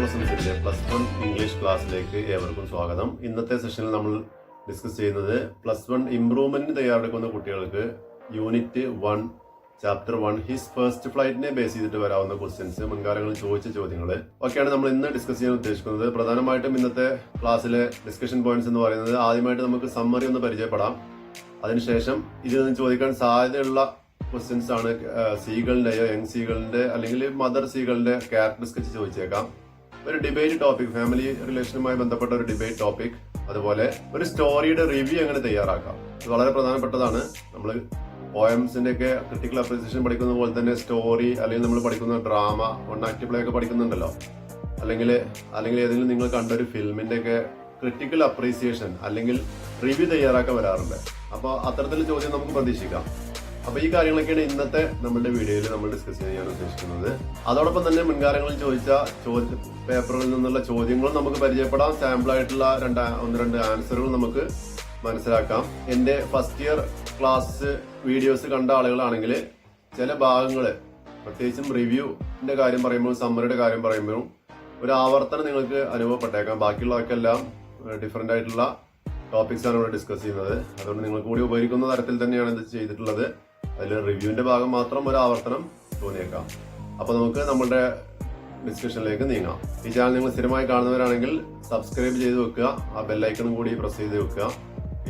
പ്ലസൻസിന്റെ plus one English ക്ലാസ്സിലേക്ക് ഏവർക്കും സ്വാഗതം. ഇന്നത്തെ സെഷനിൽ നമ്മൾ ഡിസ്കസ് ചെയ്യുന്നത് പ്ലസ് വൺ ഇംപ്രൂവ്മെന്റ് തയ്യാറെടുക്കുന്ന കുട്ടികൾക്ക് unit one chapter one his first ഫ്ലൈറ്റിനെ base ചെയ്തിട്ട് വരാവുന്ന ക്വസ്റ്റ്യൻസ് മുൻകാലങ്ങളിൽ ചോദിച്ച ചോദ്യങ്ങൾ ഒക്കെയാണ് നമ്മൾ ഇന്ന് ഡിസ്കസ് ചെയ്യാൻ ഉദ്ദേശിക്കുന്നത്. പ്രധാനമായിട്ടും ഇന്നത്തെ ക്ലാസ്സിലെ ഡിസ്കഷൻ പോയിന്റ്സ് എന്ന് പറയുന്നത് ആദ്യമായിട്ട് നമുക്ക് സമ്മറി ഒന്ന് പരിചയപ്പെടാം. അതിനുശേഷം ഇതിൽ നിന്ന് ചോദിക്കാൻ സാധ്യതയുള്ള ക്വസ്റ്റ്യൻസ് ആണ് സീകളിന്റെയോ യങ് സീകളിന്റെ അല്ലെങ്കിൽ മദർ ക്യാരക്ടർ സ്കെച്ച് ചോദിച്ചേക്കാം. ഒരു ഡിബേറ്റ് ടോപ്പിക് ഫാമിലി റിലേഷനുമായി ബന്ധപ്പെട്ട ഒരു ഡിബേറ്റ് ടോപ്പിക് അതുപോലെ ഒരു സ്റ്റോറിയുടെ റിവ്യൂ എങ്ങനെ തയ്യാറാക്കാം? ഇത് വളരെ പ്രധാനപ്പെട്ടതാണ്. നമ്മൾ പോയംസിന്റെ ഒക്കെ ക്രിട്ടിക്കൽ അപ്രീസിയേഷൻ പഠിക്കുന്ന പോലെ തന്നെ സ്റ്റോറി അല്ലെങ്കിൽ നമ്മൾ പഠിക്കുന്ന ഡ്രാമ വൺ ആക്ട് പ്ലേ ഒക്കെ പഠിക്കുന്നുണ്ടല്ലോ. അല്ലെങ്കിൽ അല്ലെങ്കിൽ ഏതെങ്കിലും നിങ്ങൾ കണ്ട ഒരു ഫിലിമിന്റെ ഒക്കെ ക്രിട്ടിക്കൽ അപ്രീസിയേഷൻ അല്ലെങ്കിൽ റിവ്യൂ തയ്യാറാക്കാൻ വരാറുണ്ട്. അപ്പോൾ അത്തരത്തിൽ ചോദ്യം നമുക്ക് പ്രതീക്ഷിക്കാം. അപ്പൊ ഈ കാര്യങ്ങളൊക്കെയാണ് ഇന്നത്തെ നമ്മുടെ വീഡിയോയിൽ നമ്മൾ ഡിസ്കസ് ചെയ്യാൻ ഉദ്ദേശിക്കുന്നത്. അതോടൊപ്പം തന്നെ മുൻകാലങ്ങളിൽ ചോദിച്ച ചോദ്യ പേപ്പറിൽ നിന്നുള്ള ചോദ്യങ്ങളും നമുക്ക് പരിചയപ്പെടാം. സാമ്പിൾ ആയിട്ടുള്ള രണ്ട് ഒന്ന് രണ്ട് ആൻസറുകൾ നമുക്ക് മനസ്സിലാക്കാം. എന്റെ ഫസ്റ്റ് ഇയർ ക്ലാസ് വീഡിയോസ് കണ്ട ആളുകളാണെങ്കിൽ ചില ഭാഗങ്ങൾ പ്രത്യേകിച്ചും റിവ്യൂന്റെ കാര്യം പറയുമ്പോൾ സമ്മറിയുടെ കാര്യം പറയുമ്പോഴും ഒരു ആവർത്തനം നിങ്ങൾക്ക് അനുഭവപ്പെട്ടേക്കാം. ബാക്കിയുള്ളവർക്കെല്ലാം ഡിഫറെന്റ് ആയിട്ടുള്ള ടോപ്പിക്സ് ആണ് ഇവിടെ ഡിസ്കസ് ചെയ്യുന്നത്. അതുകൊണ്ട് നിങ്ങൾക്ക് കൂടി ഉപകരിക്കുന്ന തരത്തിൽ തന്നെയാണ് ഇത് ചെയ്തിട്ടുള്ളത്. അതിൽ റിവ്യൂവിന്റെ ഭാഗം മാത്രം ഒരു ആവർത്തനം തോന്നിയേക്കാം. അപ്പോൾ നമുക്ക് നമ്മുടെ ഡിസ്കഷനിലേക്ക് നീങ്ങാം. ഈ ചാനൽ നിങ്ങൾ സ്ഥിരമായി കാണുന്നവരാണെങ്കിൽ സബ്സ്ക്രൈബ് ചെയ്ത് വെക്കുക ആ ബെല്ലൈക്കണും കൂടി പ്രസ് ചെയ്ത് വെക്കുക.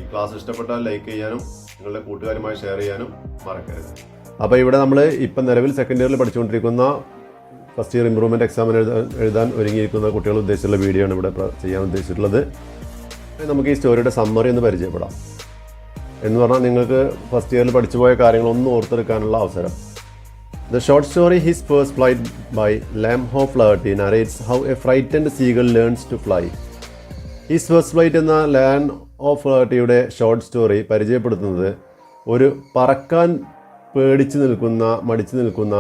ഈ ക്ലാസ് ഇഷ്ടപ്പെട്ടാൽ ലൈക്ക് ചെയ്യാനും നിങ്ങളുടെ കൂട്ടുകാരുമായി ഷെയർ ചെയ്യാനും മറക്കരുത്. അപ്പോൾ ഇവിടെ നമ്മൾ ഇപ്പം നിലവിൽ സെക്കൻഡ് ഇയറിൽ പഠിച്ചുകൊണ്ടിരിക്കുന്ന ഫസ്റ്റ് ഇയർ ഇംപ്രൂവ്മെന്റ് എക്സാമിന് എഴുതാൻ എഴുതാൻ ഒരുങ്ങിയിരിക്കുന്ന കുട്ടികൾ ഉദ്ദേശിച്ചുള്ള വീഡിയോ ആണ് ഇവിടെ ചെയ്യാൻ ഉദ്ദേശിച്ചിട്ടുള്ളത്. നമുക്ക് ഈ സ്റ്റോറിയുടെ സമ്മറി ഒന്ന് പരിചയപ്പെടാം. എന്ന് പറഞ്ഞാൽ നിങ്ങൾക്ക് ഫസ്റ്റ് ഇയറിൽ പഠിച്ചു പോയ കാര്യങ്ങളൊന്നും ഓർത്തെടുക്കാനുള്ള അവസരം. The short story his first flight by Liam O'Flaherty narrates how a frightened seagull learns to fly his first flight എന്ന ലാൻ ഓഫ് ഫ്ലേർട്ടിയുടെ ഷോർട്ട് സ്റ്റോറി പരിചയപ്പെടുത്തുന്നത് ഒരു പറക്കാൻ പേടിച്ചു നിൽക്കുന്ന മടിച്ചു നിൽക്കുന്ന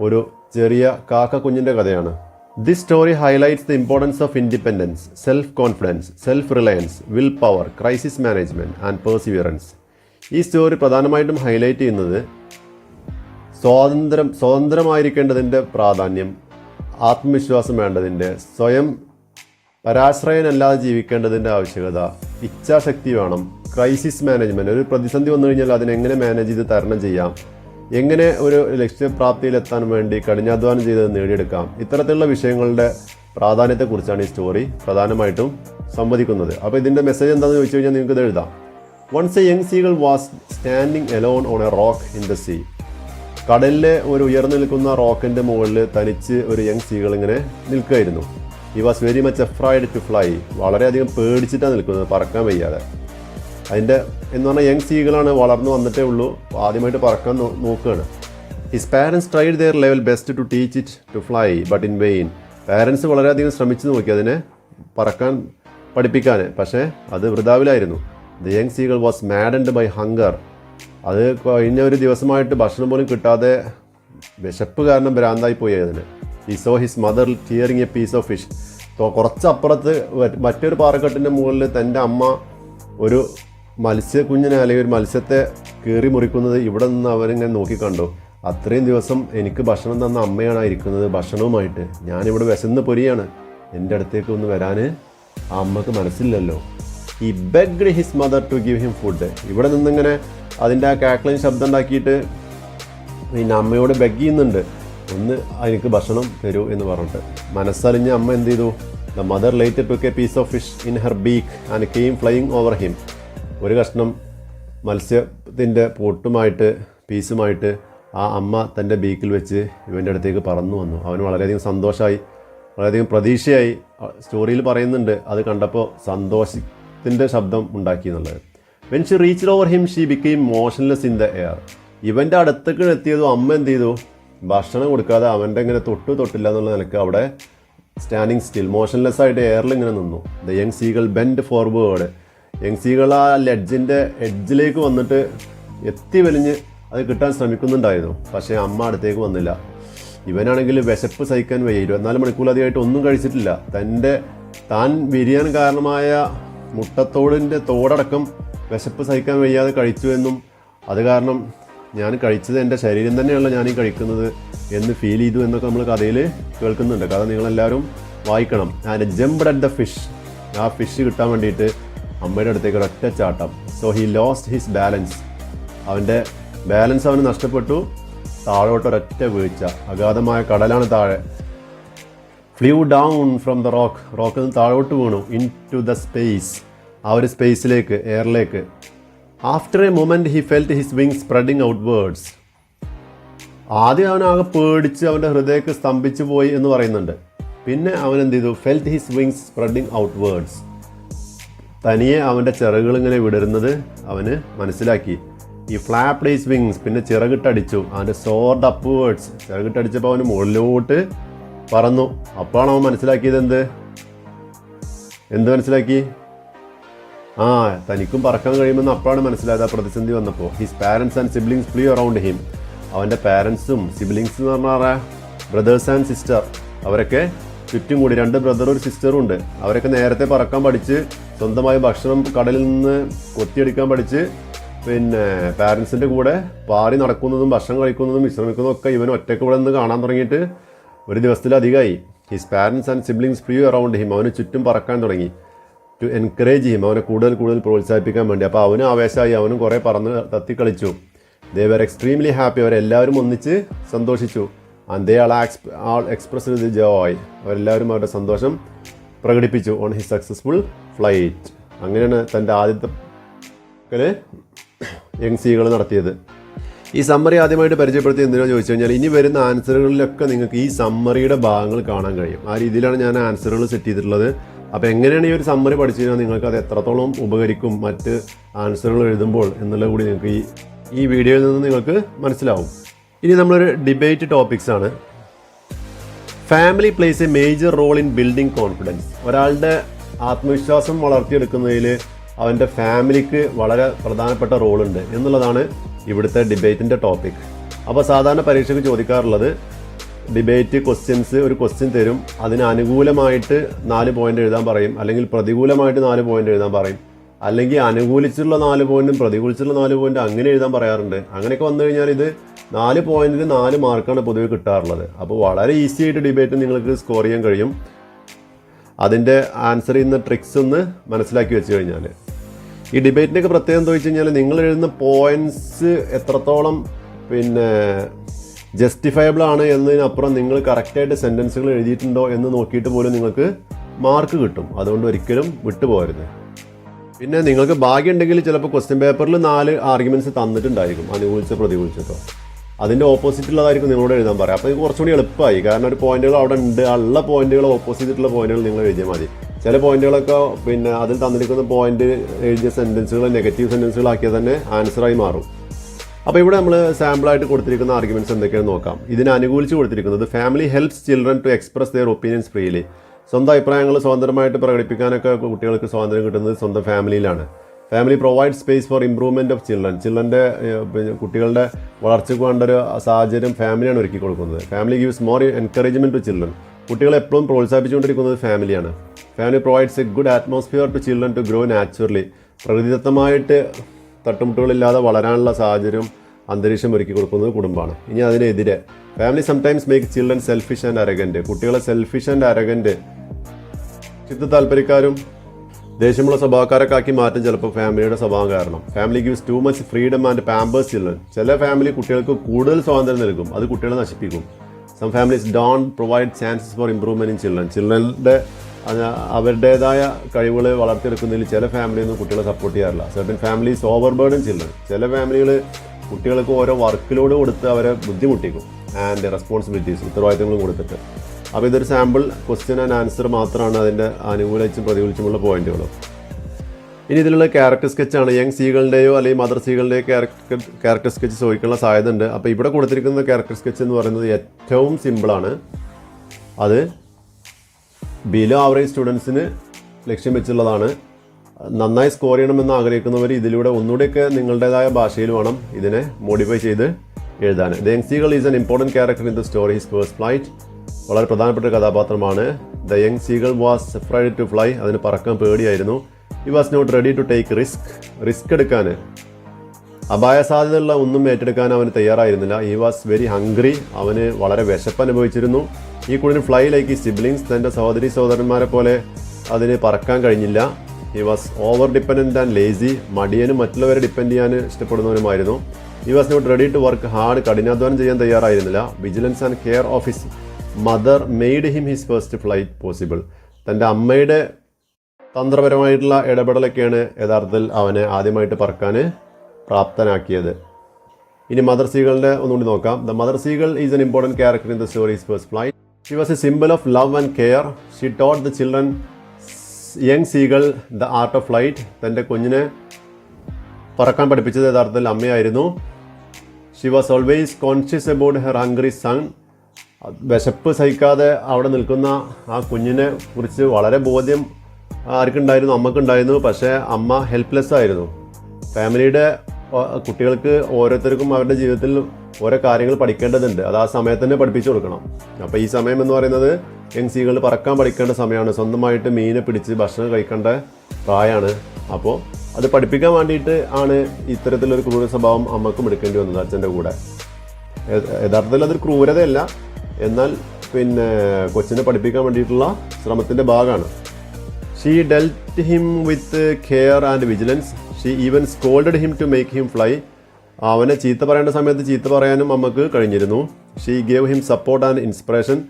ഒരു ചെറിയ കാക്ക കുഞ്ഞിന്റെ കഥയാണ്. This story highlights the importance of independence self confidence self reliance will power crisis management and perseverance ഈ സ്റ്റോറി പ്രധാനമായിട്ടും ഹൈലൈറ്റ് ചെയ്യുന്നത് സ്വാതന്ത്ര്യം സ്വതന്ത്രമായിരിക്കേണ്ടതിന്റെ പ്രാധാന്യം ആത്മവിശ്വാസം വേണ്ടതിന്റെ സ്വയം പരാശ്രയനല്ലാതെ ജീവിക്കേണ്ടതിന്റെ ആവശ്യകത ഇച്ഛാശക്തി വേണം ക്രൈസിസ് മാനേജ്മെന്റ് ഒരു പ്രതിസന്ധി വന്നു കഴിഞ്ഞാൽ അതിനെങ്ങനെ മാനേജ് ചെയ്ത് തരണം ചെയ്യാം? എങ്ങനെ ഒരു ലക്ഷ്യപ്രാപ്തിയിലെത്താൻ വേണ്ടി കഠിനാധ്വാനം ചെയ്ത് നേടിയെടുക്കാം? ഇത്തരത്തിലുള്ള വിഷയങ്ങളുടെ പ്രാധാന്യത്തെക്കുറിച്ചാണ് ഈ സ്റ്റോറി പ്രധാനമായിട്ടും സംവദിക്കുന്നത്. അപ്പോൾ ഇതിന്റെ മെസ്സേജ് എന്താണെന്ന് ചോദിച്ചു കഴിഞ്ഞാൽ നിങ്ങൾക്ക് ഇത് എഴുതാം. Once a young seagull was standing alone on a rock in the sea കടലിലെ ഒരു ഉയർന്നു നിൽക്കുന്ന റോക്കിന്റെ മുകളിൽ തനിച്ച് ഒരു യങ് സീകൾ ഇങ്ങനെ നിൽക്കുകയായിരുന്നു. He was very much afraid to fly വളരെയധികം പേടിച്ചിട്ടാണ് നിൽക്കുന്നത് പറക്കാൻ വയ്യാതെ. അതിന്റെ എന്ന് പറഞ്ഞാൽ യങ് സീകളാണ് വളർന്നു വന്നിട്ടേ ഉള്ളൂ. ആദ്യമായിട്ട് പറക്കാൻ നോക്കുകയാണ്. His parents tried their level best to teach it to fly but in vain parents വളരെയധികം ശ്രമിച്ചു നോക്കി അതിനെ പറക്കാൻ പഠിപ്പിക്കാൻ. പക്ഷേ അത് വൃതാവിലായിരുന്നു. The young seagull was maddened by hunger അത് കഴിഞ്ഞ ഒരു ദിവസമായിട്ട് ഭക്ഷണം പോലും കിട്ടാതെ വിശപ്പ് കാരണം ഭ്രാന്തായി പോയി അതിന്. He saw his mother tearing a piece of fish കുറച്ചപ്പുറത്ത് വ- മറ്റൊരു പാറക്കെട്ടിന്റെ മുകളിൽ തന്റെ അമ്മ ഒരു മത്സ്യക്കുഞ്ഞിനെ അല്ലെങ്കിൽ ഒരു മത്സ്യത്തെ കീറി മുറിക്കുന്നത് ഇവിടെ നിന്ന് അവരിങ്ങനെ നോക്കിക്കണ്ടു അത്രയും ദിവസം എനിക്ക് ഭക്ഷണം തന്ന അമ്മയാണ് ഇരിക്കുന്നത് ഭക്ഷണവുമായിട്ട്. ഞാനിവിടെ വിശന്ന് പൊരിയാണ്. എന്റെ അടുത്തേക്ക് ഒന്ന് വരാൻ ആ അമ്മയ്ക്ക് മനസ്സില്ലല്ലോ. He begged his mother to give him food ഇവിടെ നിന്നിങ്ങനെ അതിന്റെ ആ കാക്ലിൻ ശബ്ദം ഉണ്ടാക്കിയിട്ട് പിന്നെ അമ്മയോട് ബെഗ് ചെയ്യുന്നുണ്ട്. ഒന്ന് എനിക്ക് ഭക്ഷണം തരൂ എന്ന് പറഞ്ഞിട്ട്. മനസ്സറിഞ്ഞ അമ്മ എന്ത് ചെയ്തു? The mother late took a piece of fish in her beak and came flying over him ഒരു കഷ്ണം മത്സ്യത്തിന്റെ പൊട്ടുമായിട്ട് പീസുമായിട്ട് ആ അമ്മ തന്റെ ബീക്കിൽ വെച്ച് ഇവന്റെ അടുത്തേക്ക് പറന്നു വന്നു. അവന് വളരെയധികം സന്തോഷമായി വളരെയധികം പ്രതീക്ഷയായി. സ്റ്റോറിയിൽ പറയുന്നുണ്ട്. അത് കണ്ടപ്പോൾ സന്തോഷത്തിന്റെ ശബ്ദം ഉണ്ടാക്കി എന്നുള്ളത്. When she reach over him she became motionless in the air ഇവന്റെ അടുത്തേക്ക് എത്തിയതും അമ്മ എന്ത് ചെയ്തു? ഭക്ഷണം കൊടുക്കാതെ അവന്റെ ഇങ്ങനെ തൊട്ടു തൊട്ടില്ല എന്നുള്ള നിലയ്ക്ക് അവിടെ സ്റ്റാൻഡിങ് സ്റ്റിൽ മോഷൻലെസ് ആയിട്ട് എയറിൽ ഇങ്ങനെ നിന്നു. The young seagull bend forward young seagull ആ ലെഡ്ജിന്റെ എഡ്ജിലേക്ക് വന്നിട്ട് എത്തി വലിഞ്ഞ് അത് കിട്ടാൻ ശ്രമിക്കുന്നുണ്ടായിരുന്നു. പക്ഷേ അമ്മ അടുത്തേക്ക് വന്നില്ല. ഇവനാണെങ്കിൽ വിശപ്പ് സഹിക്കാൻ വയ്യ. ഇരുപത്തിനാല് മണിക്കൂറിലധികമായിട്ട് ഒന്നും കഴിച്ചിട്ടില്ല. തന്റെ താൻ വിരിയാൻ കാരണമായ മുട്ടത്തോടിന്റെ തോടടക്കം വിശപ്പ് സഹിക്കാൻ വയ്യാതെ കഴിച്ചു എന്നും അത് കാരണം ഞാൻ കഴിച്ചത് എന്റെ ശരീരം തന്നെയല്ല ഈ കഴിക്കുന്നത് എന്ന് ഫീൽ ചെയ്തു എന്നൊക്കെ നമ്മൾ കഥയിൽ കേൾക്കുന്നുണ്ട്. കഥ നിങ്ങളെല്ലാവരും വായിക്കണം. ഞാൻ ജംപ്ഡ് അറ്റ് ദ ഫിഷ് ആ ഫിഷ് കിട്ടാൻ വേണ്ടിയിട്ട് അമ്മയുടെ അടുത്തേക്ക് ഒരൊറ്റ ചാട്ടം. So he lost his balance അവന്റെ ബാലൻസ് അവന് നഷ്ടപ്പെട്ടു. താഴോട്ട് ഒരൊറ്റ വീഴ്ച. അഗാധമായ കടലാണ് താഴെ. Flew down from the rock റോക്കിൽ നിന്ന് താഴോട്ട് വീണു. ഇൻ ടു ദ സ്പേസ് ആ ഒരു സ്പേസിലേക്ക് എയറിലേക്ക് after a moment he felt his wing spreading outwards ആദ്യം അവൻ ആകെ പേടിച്ച് അവന്റെ ഹൃദയക്ക് സ്തംഭിച്ചു പോയി എന്ന് പറയുന്നുണ്ട്. പിന്നെ അവൻ എന്ത് ചെയ്തു? Felt his wings spreading outwards തനിയെ അവന്റെ ചിറകുകൾ ഇങ്ങനെ വിടരുന്നത് അവന് മനസ്സിലാക്കി. ഈ ഫ്ലാപ്ഡ് ഹിസ് വിങ്സ് പിന്നെ ചിറകിട്ടടിച്ചു. അവന്റെ സോർഡ് അപ്പ് വേർഡ്സ് ചിറകിട്ടടിച്ചപ്പോൾ അവന് മുകളിലോട്ട് പറന്നു. അപ്പോഴാണ് അവൻ മനസ്സിലാക്കിയത് എന്ത്? എന്ത് മനസ്സിലാക്കി? ആ തനിക്കും പറക്കാൻ കഴിയുമെന്ന് അപ്പോഴാണ് മനസ്സിലായത്. ആ പ്രതിസന്ധി വന്നപ്പോൾ his parents and siblings flee around him അവന്റെ പാരൻസും സിബ്ലിങ്സ് എന്ന് പറഞ്ഞാൽ ബ്രദേഴ്സ് ആൻഡ് സിസ്റ്റർ അവരൊക്കെ ചുറ്റും കൂടി രണ്ട് ബ്രദറും ഒരു സിസ്റ്ററും ഉണ്ട്. അവരൊക്കെ നേരത്തെ പറക്കാൻ പഠിച്ച് സ്വന്തമായി ഭക്ഷണം കടലിൽ നിന്ന് കൊത്തിയെടുക്കാൻ പഠിച്ച് പിന്നെ പാരൻസിന്റെ കൂടെ പാറി നടക്കുന്നതും ഭക്ഷണം കഴിക്കുന്നതും വിശ്രമിക്കുന്നതും ഒക്കെ ഇവൻ ഒറ്റയ്ക്ക് ഇവിടെ നിന്ന് കാണാൻ തുടങ്ങിയിട്ട് ഒരു ദിവസത്തിലധികമായി his parents and siblings free around him അവന് ചുറ്റും പറക്കാൻ തുടങ്ങി. ടു എൻകറേജ് ചെയ്യും അവനെ കൂടുതൽ കൂടുതൽ പ്രോത്സാഹിപ്പിക്കാൻ വേണ്ടി. അപ്പോൾ അവനും ആവേശമായി അവനും കുറേ പറന്ന് തത്തിക്കളിച്ചു. ദേ വർ എക്സ്ട്രീംലി ഹാപ്പി അവരെല്ലാവരും ഒന്നിച്ച് സന്തോഷിച്ചു. And they all all express the joy അവരെല്ലാവരും അവരുടെ സന്തോഷം പ്രകടിപ്പിച്ചു ഓൺ ഹിസ് സക്സസ്ഫുൾ ഫ്ലൈറ്റ് അങ്ങനെയാണ് തന്റെ ആദ്യത്തെ യങ് സീകൾ നടത്തിയത്. ഈ സമ്മറി ആദ്യമായിട്ട് പരിചയപ്പെടുത്തി എന്തിനാണ് ചോദിച്ചു കഴിഞ്ഞാൽ ഇനി വരുന്ന ആൻസറുകളിലൊക്കെ നിങ്ങൾക്ക് ഈ സമ്മറിയുടെ ഭാഗങ്ങൾ കാണാൻ കഴിയും. ആ രീതിയിലാണ് ഞാൻ ആൻസറുകൾ സെറ്റ് ചെയ്തിട്ടുള്ളത്. അപ്പോൾ എങ്ങനെയാണ് ഈ ഒരു സമ്മറി പഠിച്ചു കഴിഞ്ഞാൽ നിങ്ങൾക്ക് അത് എത്രത്തോളം ഉപകരിക്കും? മറ്റ് ആൻസറുകൾ എഴുതുമ്പോൾ എന്നുള്ളത് കൂടി നിങ്ങൾക്ക് ഈ ഈ വീഡിയോയിൽ നിന്ന് നിങ്ങൾക്ക് മനസ്സിലാവും. ഇനി നമ്മളൊരു ഡിബേറ്റ് ടോപ്പിക്സ് ആണ്. Family plays a major role in building confidence ഒരാളുടെ ആത്മവിശ്വാസം വളർത്തിയെടുക്കുന്നതിൽ അവന്റെ ഫാമിലിക്ക് വളരെ പ്രധാനപ്പെട്ട റോളുണ്ട് എന്നുള്ളതാണ് ഇവിടുത്തെ ഡിബേറ്റിന്റെ ടോപ്പിക്. അപ്പോൾ സാധാരണ പരീക്ഷയ്ക്ക് ചോദിക്കാറുള്ളത് ഡിബേറ്റ് ക്വസ്റ്റ്യൻസ് ഒരു ക്വസ്റ്റ്യൻ തരും അതിന് അനുകൂലമായിട്ട് നാല് പോയിന്റ് എഴുതാൻ പറയും അല്ലെങ്കിൽ പ്രതികൂലമായിട്ട് നാല് പോയിന്റ് എഴുതാൻ പറയും. അല്ലെങ്കിൽ അനുകൂലിച്ചുള്ള നാല് പോയിന്റും പ്രതികൂലിച്ചുള്ള നാല് പോയിന്റും അങ്ങനെ എഴുതാൻ പറയാറുണ്ട്. അങ്ങനെയൊക്കെ വന്നു കഴിഞ്ഞാൽ ഇത് നാല് പോയിന്റിന് നാല് മാർക്കാണ് പൊതുവെ കിട്ടാറുള്ളത്. അപ്പോൾ വളരെ ഈസി ആയിട്ട് ഡിബേറ്റ് നിങ്ങൾക്ക് സ്കോർ ചെയ്യാൻ കഴിയും. അതിന്റെ ആൻസർ ചെയ്യുന്ന ട്രിക്സ് ഒന്ന് മനസ്സിലാക്കി വെച്ച് കഴിഞ്ഞാൽ ഈ ഡിബേറ്റിന്റെയൊക്കെ പ്രത്യേകം എന്താ വെച്ച് കഴിഞ്ഞാൽ നിങ്ങൾ എഴുതുന്ന പോയിന്റ്സ് എത്രത്തോളം പിന്നെ ജസ്റ്റിഫയബിൾ ആണ് എന്നതിനപ്പുറം നിങ്ങൾ കറക്റ്റായിട്ട് സെന്റൻസുകൾ എഴുതിയിട്ടുണ്ടോ എന്ന് നോക്കിയിട്ട് പോലും നിങ്ങൾക്ക് മാർക്ക് കിട്ടും. അതുകൊണ്ട് ഒരിക്കലും വിട്ടുപോകരുത്. പിന്നെ നിങ്ങൾക്ക് ഭാഗ്യമുണ്ടെങ്കിൽ ചിലപ്പോൾ ക്വസ്റ്റ്യൻ പേപ്പറിൽ നാല് ആർഗ്യുമെന്റ്സ് തന്നിട്ടുണ്ടായിരിക്കും. അനുകൂലിച്ച പ്രതികൂലിച്ചതോ അതിന്റെ ഓപ്പോസിറ്റുള്ളതായിരിക്കും നിങ്ങളോട് എഴുതാൻ പറയാം. അപ്പോൾ ഇത് കുറച്ചുകൂടി എളുപ്പമായി. കാരണം ഒരു പോയിന്റുകൾ അവിടെ ഉണ്ട്. ഉള്ള പോയിന്റുകൾ ഓപ്പോസിറ്റുള്ള പോയിന്റുകൾ നിങ്ങൾ എഴുതിയാൽ മതി. ചില പോയിന്റുകളൊക്കെ പിന്നെ അതിൽ തന്നിരിക്കുന്ന പോയിന്റ് എഴുതിയ സെന്റൻസുകൾ നെഗറ്റീവ് സെന്റൻസുകളാക്കിയാൽ തന്നെ ആൻസറായി മാറും. അപ്പോൾ ഇവിടെ നമ്മൾ സാമ്പിളായിട്ട് കൊടുത്തിരിക്കുന്ന ആർഗ്യുമെന്റ്സ് എന്തൊക്കെയാണെന്ന് നോക്കാം. ഇതിനെ അനുകൂലിച്ച് കൊടുത്തിരിക്കുന്നത് family helps children to express their opinions freely സ്വന്തം അഭിപ്രായങ്ങൾ സ്വതന്ത്രമായിട്ട് പ്രകടിപ്പിക്കാനൊക്കെ കുട്ടികൾക്ക് സ്വാതന്ത്ര്യം കിട്ടുന്നത് സ്വന്തം ഫാമിലിയിലാണ് family provide space for improvement of children ചിൽഡ്രന്റെ കുട്ടികളുടെ വളർച്ചയ്ക്ക് വേണ്ട ഒരു സാഹചര്യം ഫാമിലിയാണ് ഒരുക്കി കൊടുക്കുന്നത്. Family gives more encouragement to children കുട്ടികളെ എപ്പോഴും പ്രോത്സാഹിപ്പിച്ചുകൊണ്ടിരിക്കുന്നത് ഫാമിലിയാണ് family provides a good atmosphere to children to grow naturally പ്രകൃതിദത്തമായിട്ട് തട്ടുമുട്ടുകളില്ലാതെ വളരാനുള്ള സാഹചര്യം അന്തരീക്ഷം ഒരുക്കി കൊടുക്കുന്നത് കുടുംബമാണ്. ഇനി അതിനെതിരെ family sometimes make children selfish and arrogant കുട്ടികളെ സെൽഫിഷ് ആൻഡ് അരഗന്റ് ചിത്ത താല്പര്യക്കാരും ദേഷ്യമുള്ള സ്വഭാവക്കാരൊക്കെ ആക്കി മാറ്റം ചിലപ്പോൾ ഫാമിലിയുടെ സ്വഭാവം കാരണം. Family gives too much freedom and pampers children ചില ഫാമിലി കുട്ടികൾക്ക് കൂടുതൽ സ്വാതന്ത്ര്യം നൽകും. അത് കുട്ടികളെ നശിപ്പിക്കും. Some families don't provide chances for improvement in children ചിൽഡ്രന്റെ അവരുടേതായ കഴിവുകൾ വളർത്തിയെടുക്കുന്നതിൽ ചില ഫാമിലിയൊന്നും കുട്ടികളെ സപ്പോർട്ട് ചെയ്യാറില്ല. Certain families overburden children ചില ഫാമിലികൾ കുട്ടികൾക്ക് ഓരോ വർക്കിലോട് കൊടുത്ത് അവരെ ബുദ്ധിമുട്ടിക്കും. ആൻഡ് റെസ്പോൺസിബിലിറ്റീസ് ഉത്തരവാദിത്തങ്ങളും കൊടുത്തിട്ട്. അപ്പോൾ ഇതൊരു സാമ്പിൾ ക്വസ്റ്റ്യൻ ആൻഡ് ആൻസർ മാത്രമാണ് അതിന്റെ അനുകൂലിച്ചും പ്രതികൂലിച്ചുമുള്ള പോയിന്റുകളും ഇനി ഇതിലുള്ള ക്യാരക്ടർ സ്കെച്ചാണ് യങ് സീകളുടെയോ അല്ലെങ്കിൽ മദർ സീകളുടെയോ ക്യാരക്ടർ ക്യാരക്ടർ സ്കെച്ച് ചോദിക്കാനുള്ള സാധ്യത ഉണ്ട് അപ്പോൾ ഇവിടെ കൊടുത്തിരിക്കുന്ന ക്യാരക്ടർ സ്കെച്ച് എന്ന് പറയുന്നത് ഏറ്റവും സിമ്പിളാണ് അത് ബിലോ ആവറേജ് സ്റ്റുഡൻസിന് ലക്ഷ്യം വെച്ചുള്ളതാണ്. നന്നായി സ്കോർ ചെയ്യണമെന്ന് ആഗ്രഹിക്കുന്നവർ ഇതിലൂടെ ഒന്നുകൂടെയൊക്കെ നിങ്ങളുടേതായ ഭാഷയിൽ വേണം ഇതിനെ മോഡിഫൈ ചെയ്ത് എഴുതാൻ. The young seagull young seagull is an important character in the story his first flight വളരെ പ്രധാനപ്പെട്ട കഥാപാത്രമാണ്. The young seagull was afraid to fly അതിന് പറക്കാൻ പേടിയായിരുന്നു. He was not ready to take risk risk എടുക്കാൻ. അപായ സാധ്യതയുള്ള ഒന്നും ഏറ്റെടുക്കാൻ അവന് തയ്യാറായിരുന്നില്ല. ഈ വാസ് വെരി ഹംഗ്രി അവന് വളരെ വിശപ്പ് അനുഭവിച്ചിരുന്നു. ഈ കുഞ്ഞിന് ഫ്ലൈ ലൈക്ക് ഈ സിബ്ലിങ്സ് തന്റെ സഹോദരി സഹോദരന്മാരെ പോലെ അതിന് പറക്കാൻ കഴിഞ്ഞില്ല. He was over dependent and lazy മടിയനും മറ്റുള്ളവരെ ഡിപ്പെൻഡ് ചെയ്യാൻ ഇഷ്ടപ്പെടുന്നവനുമായിരുന്നു. He was not ready to work hard കഠിനാധ്വാനം ചെയ്യാൻ തയ്യാറായിരുന്നില്ല. Vigilance and care of his mother made him his first flight possible തന്റെ അമ്മയുടെ തന്ത്രപരമായിട്ടുള്ള ഇടപെടലൊക്കെയാണ് യഥാർത്ഥത്തിൽ അവനെ ആദ്യമായിട്ട് പറക്കാൻ പ്രാപ്തനാക്കിയത്. ഇനി മദർ സീകളുടെ ഒന്നുകൂടി നോക്കാം. The mother seagull is an important character in the story first flight she was a symbol of love and care she taught the children young seagull the art of light തന്റെ കുഞ്ഞിനെ പറക്കാൻ പഠിപ്പിച്ചത് യഥാർത്ഥത്തിൽ അമ്മയായിരുന്നു. She was always conscious about her hungry son വിശപ്പ് സഹിക്കാതെ അവിടെ നിൽക്കുന്ന ആ കുഞ്ഞിനെ കുറിച്ച് വളരെ ബോധ്യം ആർക്കുണ്ടായിരുന്നു അമ്മക്കുണ്ടായിരുന്നു. പക്ഷേ അമ്മ ഹെൽപ്ലെസ് ആയിരുന്നു. ഫാമിലിയുടെ കുട്ടികൾക്ക് ഓരോരുത്തർക്കും അവരുടെ ജീവിതത്തിൽ ഓരോ കാര്യങ്ങൾ പഠിക്കേണ്ടതുണ്ട്. അത് ആ സമയത്ത് തന്നെ പഠിപ്പിച്ചു കൊടുക്കണം. അപ്പോൾ ഈ സമയം എന്ന് പറയുന്നത് യങ്സികൾ പറക്കാൻ പഠിക്കേണ്ട സമയമാണ്. സ്വന്തമായിട്ട് മീനെ പിടിച്ച് ഭക്ഷണം കഴിക്കേണ്ട പ്രായമാണ്. അപ്പോൾ അത് പഠിപ്പിക്കാൻ വേണ്ടിയിട്ട് ആണ് ഇത്തരത്തിലൊരു ക്രൂര സ്വഭാവം അമ്മക്കും എടുക്കേണ്ടി വന്നത് അച്ഛന്റെ കൂടെ. യഥാർത്ഥത്തിൽ അതൊരു ക്രൂരതയല്ല. എന്നാൽ പിന്നെ കൊച്ചിനെ പഠിപ്പിക്കാൻ വേണ്ടിയിട്ടുള്ള ശ്രമത്തിന്റെ ഭാഗമാണ്. She dealt him with care and vigilance she even scolded him to make him fly അവനെ ചീത്ത പറയേണ്ട സമയത്ത് ചീത്ത പറയാനും നമുക്ക് കഴിഞ്ഞിരുന്നു. She gave him support and inspiration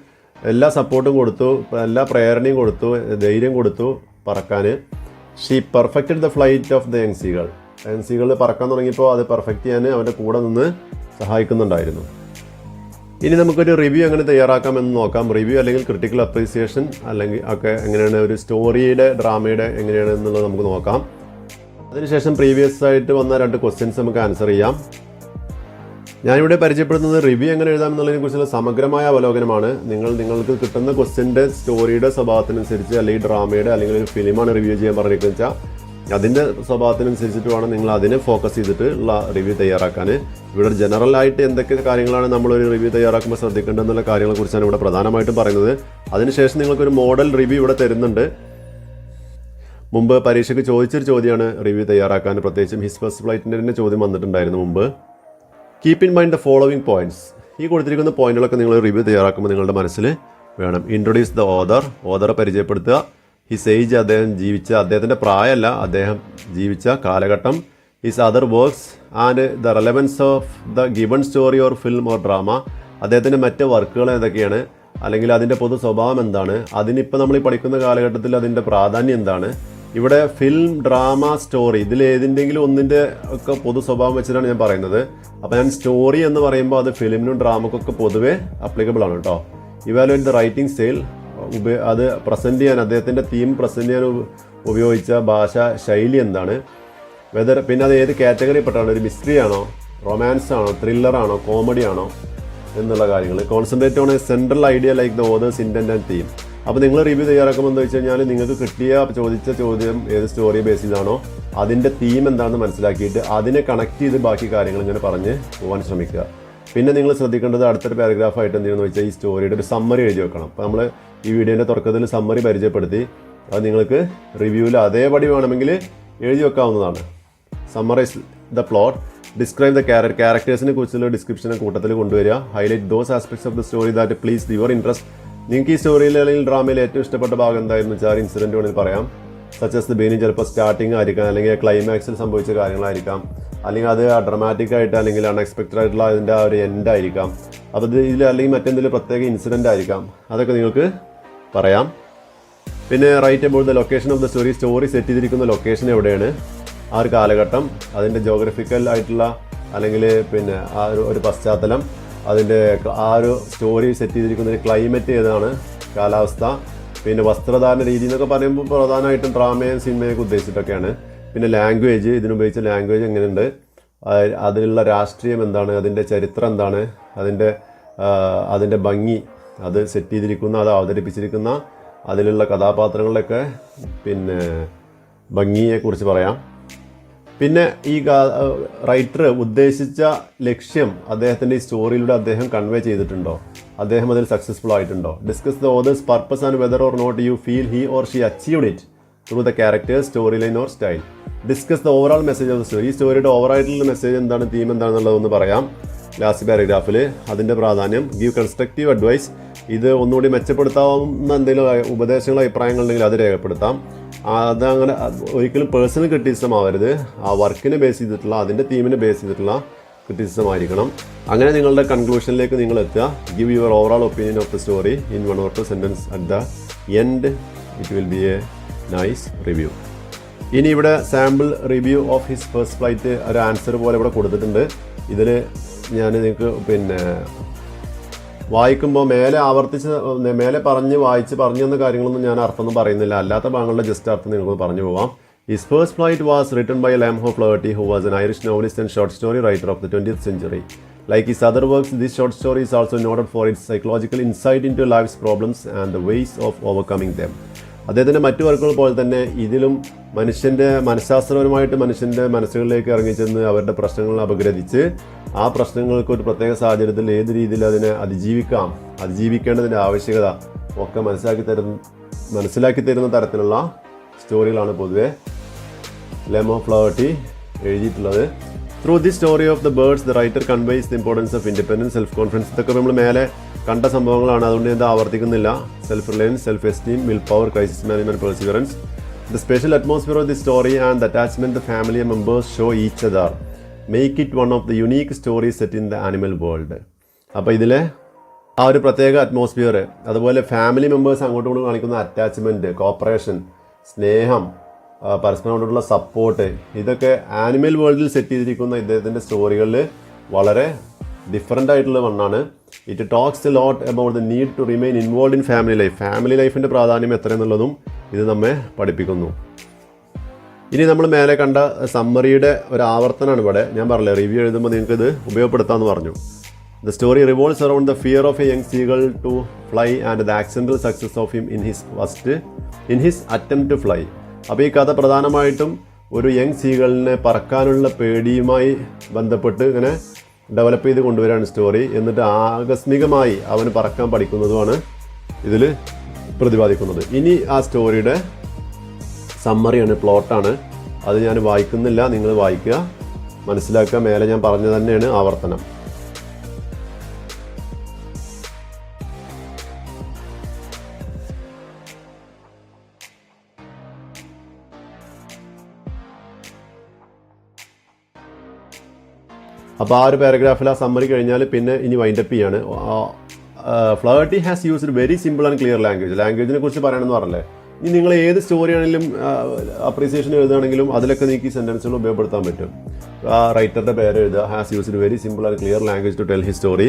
എല്ലാ സപ്പോർട്ടും കൊടുത്തു എല്ലാ പ്രേരണയും കൊടുത്തു ധൈര്യം കൊടുത്തു പറക്കാൻ she perfected the flight of the എൻസികൾ എൻസികൾ പറക്കാൻ തുടങ്ങിയപ്പോൾ അത് പെർഫെക്റ്റ് ചെയ്യാൻ അവന്റെ കൂടെ നിന്ന് സഹായിക്കുന്നുണ്ടായിരുന്നു. ഇനി നമുക്കൊരു റിവ്യൂ എങ്ങനെ തയ്യാറാക്കാമെന്ന് നോക്കാം. റിവ്യൂ അല്ലെങ്കിൽ ക്രിട്ടിക്കൽ അപ്രീസിയേഷൻ അല്ലെങ്കിൽ ഒക്കെ എങ്ങനെയാണ് ഒരു സ്റ്റോറിയുടെ ഡ്രാമയുടെ എങ്ങനെയാണ് എന്നുള്ളത് നമുക്ക് നോക്കാം. അതിനുശേഷം പ്രീവിയസ് ആയിട്ട് വന്ന രണ്ട് ക്വസ്റ്റ്യൻസ് നമുക്ക് ആൻസർ ചെയ്യാം. ഞാനിവിടെ പരിചയപ്പെടുത്തുന്നത് റിവ്യൂ എങ്ങനെ എഴുതാം എന്നുള്ളതിനെ കുറിച്ചുള്ള സമഗ്രമായ അവലോകനമാണ്. നിങ്ങൾ നിങ്ങൾക്ക് കിട്ടുന്ന ക്വസ്റ്റ്യന്റെ സ്റ്റോറിയുടെ സ്വഭാവത്തിനനുസരിച്ച് അല്ലെങ്കിൽ ഡ്രാമയുടെ അല്ലെങ്കിൽ ഒരു ഫിലിമാണ് റിവ്യൂ ചെയ്യാൻ പറഞ്ഞിരിക്കുന്നത് വെച്ചാൽ അതിന്റെ സ്വഭാവത്തിനനുസരിച്ചിട്ട് വേണം നിങ്ങൾ അതിനെ ഫോക്കസ് ചെയ്തിട്ട് ഉള്ള റിവ്യൂ തയ്യാറാക്കാൻ ഇവിടെ ജനറൽ ആയിട്ട് എന്തൊക്കെ കാര്യങ്ങളാണ് നമ്മളൊരു റിവ്യൂ തയ്യാറാക്കുമ്പോൾ ശ്രദ്ധിക്കേണ്ടതെന്നുള്ള കാര്യങ്ങളെക്കുറിച്ചാണ് ഇവിടെ പ്രധാനമായിട്ടും പറയുന്നത്. അതിനുശേഷം നിങ്ങൾക്കൊരു മോഡൽ റിവ്യൂ ഇവിടെ തരുന്നുണ്ട്. മുമ്പ് പരീക്ഷയ്ക്ക് ചോദിച്ചൊരു ചോദ്യമാണ് റിവ്യൂ തയ്യാറാക്കാൻ പ്രത്യേകിച്ചും ഹിസ് ഫസ്റ്റ് ഫ്ലൈറ്റിന്റെ തന്നെ ചോദ്യം വന്നിട്ടുണ്ടായിരുന്നു മുമ്പ്. Keep in mind the following points ഈ കൊടുത്തിരിക്കുന്ന പോയിന്റുകളൊക്കെ നിങ്ങൾ റിവ്യൂ തയ്യാറാക്കുമ്പോൾ നിങ്ങളുടെ മനസ്സിൽ വേണം. ഇൻട്രൊഡ്യൂസ് ദ ഓദർ ഓദറെ പരിചയപ്പെടുത്തുക. ഹിസ് ഏജ് അദ്ദേഹം ജീവിച്ച അദ്ദേഹത്തിന്റെ പ്രായമല്ല അദ്ദേഹം ജീവിച്ച കാലഘട്ടം. His other works and the relevance of the given story or film or drama അദ്ദേഹത്തിന്റെ മറ്റ് വർക്കുകൾ ഏതൊക്കെയാണ്? അല്ലെങ്കിൽ അതിന്റെ പൊതു സ്വഭാവം എന്താണ്? അതിനിപ്പോൾ നമ്മൾ ഈ പഠിക്കുന്ന കാലഘട്ടത്തിൽ അതിന്റെ പ്രാധാന്യം എന്താണ്? ഇവിടെ ഫിലിം ഡ്രാമ സ്റ്റോറി ഇതിൽ ഏതിന്റെങ്കിലും ഒന്നിന്റെ ഒക്കെ പൊതു സ്വഭാവം വെച്ചിട്ടാണ് ഞാൻ പറയുന്നത്. അപ്പോൾ ഞാൻ സ്റ്റോറി എന്ന് പറയുമ്പോൾ അത് ഫിലിമിനും ഡ്രാമക്കൊക്കെ പൊതുവേ അപ്ലിക്കബിൾ ആണ് കേട്ടോ. ഇവാലുവേറ്റ് ദ റൈറ്റിംഗ് സ്റ്റൈൽ ഉപ അത് പ്രസന്റ് ചെയ്യാൻ അദ്ദേഹത്തിന്റെ തീം പ്രസന്റ് ചെയ്യാൻ ഉപയോഗിച്ച ഭാഷ ശൈലി എന്താണ്? വെതർ പിന്നെ അത് ഏത് കാറ്റഗറി പെട്ടാണ് ഒരു മിസ്റ്ററി ആണോ? റൊമാൻസ് ആണോ? ത്രില്ലർ ആണോ? കോമഡി ആണോ? എന്നുള്ള കാര്യങ്ങൾ. Concentrate on a central idea like the author's intent and theme അപ്പോൾ നിങ്ങൾ റിവ്യൂ തയ്യാറാക്കുമ്പോൾ എന്താ വെച്ച് കഴിഞ്ഞാൽ നിങ്ങൾക്ക് കിട്ടിയ ചോദിച്ച ചോദ്യം ഏത് സ്റ്റോറി ബേസ് ചെയ്താണോ അതിന്റെ തീം എന്താണെന്ന് മനസ്സിലാക്കിയിട്ട് അതിനെ കണക്ട് ചെയ്ത് ബാക്കി കാര്യങ്ങൾ ഇങ്ങനെ പറഞ്ഞ് പോകാൻ ശ്രമിക്കുക. പിന്നെ നിങ്ങൾ ശ്രദ്ധിക്കേണ്ടത് അടുത്തൊരു പാരഗ്രാഫായിട്ട് എന്തെങ്കിലും വെച്ചാൽ ഈ സ്റ്റോറിയുടെ ഒരു സമ്മറി എഴുതി വെക്കണം. അപ്പോൾ നമ്മൾ ഈ വീഡിയോന്റെ തുടക്കത്തിൽ സമ്മറി പരിചയപ്പെടുത്തി അത് നിങ്ങൾക്ക് റിവ്യൂവിൽ അതേപടി വേണമെങ്കിൽ എഴുതി വെക്കാവുന്നതാണ്. Summarize the plot describe the character ക്യാരക്ടേഴ്സിനെ കുറിച്ചുള്ള ഡിസ്ക്രിപ്ഷനെ കൂട്ടത്തിൽ കൊണ്ടുവരിക. Highlight those aspects of the story that please your interest നിങ്ങൾക്ക് ഈ സ്റ്റോറിയിൽ അല്ലെങ്കിൽ ഡ്രാമയിൽ ഏറ്റവും ഇഷ്ടപ്പെട്ട ഭാഗം എന്തായിരുന്നു വെച്ചാൽ ഇൻസിഡന്റ് വേണമെങ്കിൽ പറയാം. സച്ചസ് ബീനി ചിലപ്പോൾ സ്റ്റാർട്ടിങ് ആയിരിക്കാം അല്ലെങ്കിൽ ക്ലൈമാക്സിൽ സംഭവിച്ച കാര്യങ്ങളായിരിക്കാം അല്ലെങ്കിൽ അത് ഡ്രമാറ്റിക് ആയിട്ട് അല്ലെങ്കിൽ അൺഎക്സ്പെക്റ്റഡ് ആയിട്ടുള്ള അതിന്റെ ആ ഒരു എൻഡ് ആയിരിക്കാം. അപ്പോൾ ഇത് ഇതിൽ അല്ലെങ്കിൽ മറ്റെന്തെങ്കിലും പ്രത്യേക ഇൻസിഡന്റ് ആയിരിക്കാം. അതൊക്കെ നിങ്ങൾക്ക് പറയാം. പിന്നെ write about the location of the story story set ചെയ്തിരിക്കുന്ന ലൊക്കേഷൻ എവിടെയാണ്? ആ ഒരു കാലഘട്ടം അതിന്റെ ജോഗ്രഫിക്കൽ ആയിട്ടുള്ള അല്ലെങ്കിൽ പിന്നെ ആ ഒരു പശ്ചാത്തലം അതിന്റെ ആ ഒരു സ്റ്റോറി സെറ്റ് ചെയ്തിരിക്കുന്ന ഒരു ക്ലൈമറ്റ് ഏതാണ്? കാലാവസ്ഥ പിന്നെ വസ്ത്രധാരണ രീതി എന്നൊക്കെ പറയുമ്പോൾ പ്രധാനമായിട്ടും ഡ്രാമയും സിനിമയൊക്കെ ഉദ്ദേശിച്ചിട്ടൊക്കെയാണ്. പിന്നെ ലാംഗ്വേജ് ഇതിനുപയോഗിച്ച ലാംഗ്വേജ് എങ്ങനെയുണ്ട്? അതിലുള്ള രാഷ്ട്രീയം എന്താണ്? അതിന്റെ ചരിത്രം എന്താണ്? അതിന്റെ അതിന്റെ ഭംഗി അത് സെറ്റ് ചെയ്തിരിക്കുന്ന അത് അവതരിപ്പിച്ചിരിക്കുന്ന അതിലുള്ള കഥാപാത്രങ്ങളിലൊക്കെ പിന്നെ ഭംഗിയെക്കുറിച്ച് പറയാം. പിന്നെ ഈ റൈറ്റർ ഉദ്ദേശിച്ച ലക്ഷ്യം അദ്ദേഹത്തിന്റെ ഈ സ്റ്റോറിയിലൂടെ അദ്ദേഹം കൺവേ ചെയ്തിട്ടുണ്ടോ? അദ്ദേഹം അതിൽ സക്സസ്ഫുൾ ആയിട്ടുണ്ടോ? Discuss the author's purpose and whether or not you feel he or she achieved it through the characters story line or style discuss the overall message of the story ഈ സ്റ്റോറിയുടെ ഓവറായിട്ടുള്ള message എന്താണ് theme എന്താണെന്നുള്ളതൊന്ന് പറയാം. Last പാരഗ്രാഫിൽ അതിന്റെ പ്രാധാന്യം give constructive advice ഇത് ഒന്നുകൂടി മെച്ചപ്പെടുത്താവുന്ന എന്തെങ്കിലും ഉപദേശങ്ങളോ അഭിപ്രായങ്ങൾ ഉണ്ടെങ്കിൽ അത് രേഖപ്പെടുത്താം. അതങ്ങനെ അത് ഒരിക്കലും പേഴ്സണൽ ക്രിറ്റിസിസം ആവരുത്. ആ വർക്കിനെ ബേസ് ചെയ്തിട്ടുള്ള അതിന്റെ തീമിനെ ബേസ് ചെയ്തിട്ടുള്ള ക്രിറ്റിസിസം ആയിരിക്കണം. അങ്ങനെ നിങ്ങളുടെ കൺക്ലൂഷനിലേക്ക് നിങ്ങൾ എത്തുക. Give your overall opinion of the story in one or two sentence at the end it will be a nice review ഇനി ഇവിടെ sample review of his first flight ഒരു ആൻസർ പോലെ ഇവിടെ കൊടുത്തിട്ടുണ്ട്. ഇതിൽ ഞാൻ നിങ്ങൾക്ക് പിന്നെ വായിക്കുമ്പോൾ മേലെ ആവർത്തിച്ച് മേലെ പറഞ്ഞ് വായിച്ച് പറഞ്ഞു തന്ന കാര്യങ്ങളൊന്നും ഞാൻ അർത്ഥമൊന്നും പറയുന്നില്ല. അല്ലാത്ത ഭാഗങ്ങളുടെ ജസ്റ്റ് അർത്ഥം നിങ്ങൾക്ക് പറഞ്ഞു പോവാം. His first flight was written by Liam O'Flaherty who was an Irish novelist and short story writer of the twenty century like his other works this short story is also for for psychological insight into life's problems and the ways of overcoming them. അദ്ദേഹത്തിന്റെ മറ്റു വർക്കുകൾ പോലെ തന്നെ ഇതിലും മനുഷ്യന്റെ മനഃശാസ്ത്രപരമായിട്ട് മനുഷ്യന്റെ മനസ്സുകളിലേക്ക് ഇറങ്ങിച്ചെന്ന് അവരുടെ പ്രശ്നങ്ങൾ അപഗ്രഥിച്ച് ആ പ്രശ്നങ്ങൾക്ക് ഒരു പ്രത്യേക സാഹചര്യത്തിൽ ഏത് രീതിയിൽ അതിനെ അതിജീവിക്കാം അതിജീവിക്കേണ്ടതിന്റെ ആവശ്യകത ഒക്കെ മനസ്സിലാക്കി തരുന്ന മനസ്സിലാക്കി തരുന്ന തരത്തിലുള്ള സ്റ്റോറികളാണ് പൊതുവെ ലെമോ ഫ്ലവർട്ടി എഴുതിയിട്ടുള്ളത്. Through the story of the birds the writer conveys the importance of independence self confidence ഇതൊക്കെ നമ്മൾ മേലെ കണ്ട സംഭവങ്ങളാണ്. അതുകൊണ്ട് എന്താ ആവർത്തിക്കുന്നില്ല. Self reliance self esteem will power crisis management perseverance the special atmosphere of the story and attachment the family members show each other make it one of the unique story set in the animal world അപ്പോൾ ഇതിലെ ആ ഒരു പ്രത്യേക atmosphere അതുപോലെ family members അങ്ങോട്ടും ഇങ്ങോട്ടും കാണിക്കുന്ന attachment corporation സ്നേഹം പരസ്പരം കൊണ്ടുള്ള സപ്പോർട്ട് ഇതൊക്കെ ആനിമൽ വേൾഡിൽ സെറ്റ് ചെയ്തിരിക്കുന്ന ഇദ്ദേഹത്തിന്റെ സ്റ്റോറികളിൽ വളരെ ഡിഫറെന്റ് ആയിട്ടുള്ള ഒന്നാണ്. It talks lot about the need to remain involve in family life family ലൈഫിന്റെ പ്രാധാന്യം എത്ര എന്നുള്ളതും ഇത് നമ്മെ പഠിപ്പിക്കുന്നു. ഇനി നമ്മൾ മേലെ കണ്ട സമ്മറിയുടെ ഒരു ആവർത്തനമാണ് ഇവിടെ. ഞാൻ പറഞ്ഞത് റിവ്യൂ എഴുതുമ്പോൾ നിങ്ങൾക്ക് ഇത് ഉപയോഗപ്പെടുത്താമെന്ന് പറഞ്ഞു. The story revolves around the fear of a young seagull to fly and the accidental success of him in his first in his attempt to fly അപ്പോൾ ഈ കഥ പ്രധാനമായിട്ടും ഒരു യങ് സീകളിനെ പറക്കാനുള്ള പേടിയുമായി ബന്ധപ്പെട്ട് ഇങ്ങനെ ഡെവലപ്പ് ചെയ്ത് കൊണ്ടുവരാണ് സ്റ്റോറി എന്നിട്ട് ആകസ്മികമായി അവന് പറക്കാൻ പഠിക്കുന്നതുമാണ് ഇതിൽ പ്രതിപാദിക്കുന്നത്. ഇനി ആ സ്റ്റോറിയുടെ സമ്മറിയാണ് പ്ലോട്ടാണ് അത് ഞാൻ വായിക്കുന്നില്ല നിങ്ങൾ വായിക്കുക. മനസ്സിലാക്കുക മേലെ ഞാൻ പറഞ്ഞു തന്നെയാണ് ആവർത്തനം. അപ്പോൾ ആ ഒരു പാരഗ്രാഫിൽ ആ സമ്മറി കഴിഞ്ഞാൽ പിന്നെ ഇനി വൈൻഡപ്പ് ചെയ്യാണ്. Flaherty has used very simple and clear language ലാംഗ്വേജിനെ കുറിച്ച് പറയണമെന്ന് പറഞ്ഞല്ലേ? ഇനി നിങ്ങൾ ഏത് സ്റ്റോറി ആണെങ്കിലും അപ്രീസിയേഷൻ എഴുതുകയാണെങ്കിലും അതിലൊക്കെ നിങ്ങൾക്ക് ഈ സെന്റൻസുകൾ ഉപയോഗപ്പെടുത്താൻ പറ്റും. ആ റൈറ്ററുടെ പേര് എഴുതുക. Has used very simple and clear language to tell he story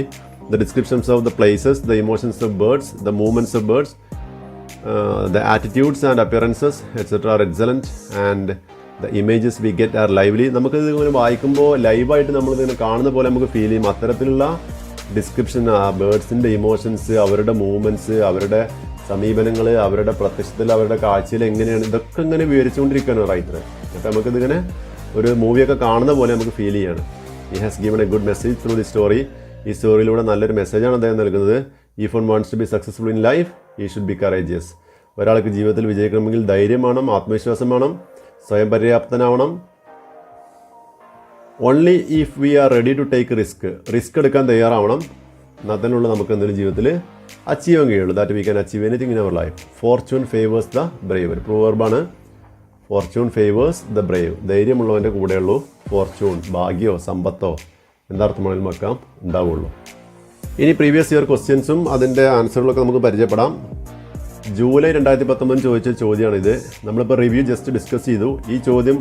the descriptions of the places the emotions of birds the movements of birds the attitudes and appearances etcetera are excellent and the images we get are lively നമുക്കിത് ഇങ്ങനെ വായിക്കുമ്പോൾ ലൈവായിട്ട് നമ്മളിതിങ്ങനെ കാണുന്ന പോലെ നമുക്ക് feel ചെയ്യും. അത്തരത്തിലുള്ള description ആ ബേർഡ്സിന്റെ ഇമോഷൻസ് അവരുടെ മൂവ്മെന്റ്സ് അവരുടെ സമീപനങ്ങൾ അവരുടെ പ്രത്യക്ഷത്തിൽ അവരുടെ കാഴ്ചയിൽ എങ്ങനെയാണ് ഇതൊക്കെ ഇങ്ങനെ വിവരിച്ചുകൊണ്ടിരിക്കുകയാണ് റൈറ്റർ അപ്പോൾ നമുക്കിതിങ്ങനെ ഒരു മൂവിയൊക്കെ കാണുന്ന പോലെ നമുക്ക് ഫീൽ ചെയ്യാണ്. He has given a good message through the story ഈ സ്റ്റോറിയിലൂടെ നല്ലൊരു മെസ്സേജാണ് അദ്ദേഹം നൽകുന്നത്. If one wants to be successful in life he should be courageous ഒരാൾക്ക് ജീവിതത്തിൽ വിജയിക്കണമെങ്കിൽ ധൈര്യം വേണം ആത്മവിശ്വാസം വേണം. സ്വയം പര്യാപ്തനാവണം. Only if we are ready to take risk risk എടുക്കാൻ തയ്യാറാവണം. എന്നാൽ തന്നെയുള്ള നമുക്ക് എന്തെങ്കിലും ജീവിതത്തിൽ അച്ചീവ് ചെയ്യാൻ കഴിയുള്ളൂ that we can achieve anything in our life fortune favours the brave ഒരു പ്രൂവർബാണ് ഫോർച്യൂൺ ഫേവേഴ്സ് ദ ബ്രേവ് ധൈര്യമുള്ളവന്റെ കൂടെയുള്ളൂ. ഫോർച്യൂൺ ഭാഗ്യമോ സമ്പത്തോ എന്താർത്ഥമാണെങ്കിലും വെക്കാം ഉണ്ടാവുള്ളൂ. ഇനി പ്രീവിയസ് ഇയർ ക്വസ്റ്റ്യൻസും അതിന്റെ ആൻസറുകളൊക്കെ നമുക്ക് പരിചയപ്പെടാം. ജൂലൈ രണ്ടായിരത്തി പത്തൊമ്പത് ചോദിച്ച ചോദ്യമാണിത്. നമ്മളിപ്പോൾ റിവ്യൂ ജസ്റ്റ് ഡിസ്കസ് ചെയ്തു. ഈ ചോദ്യം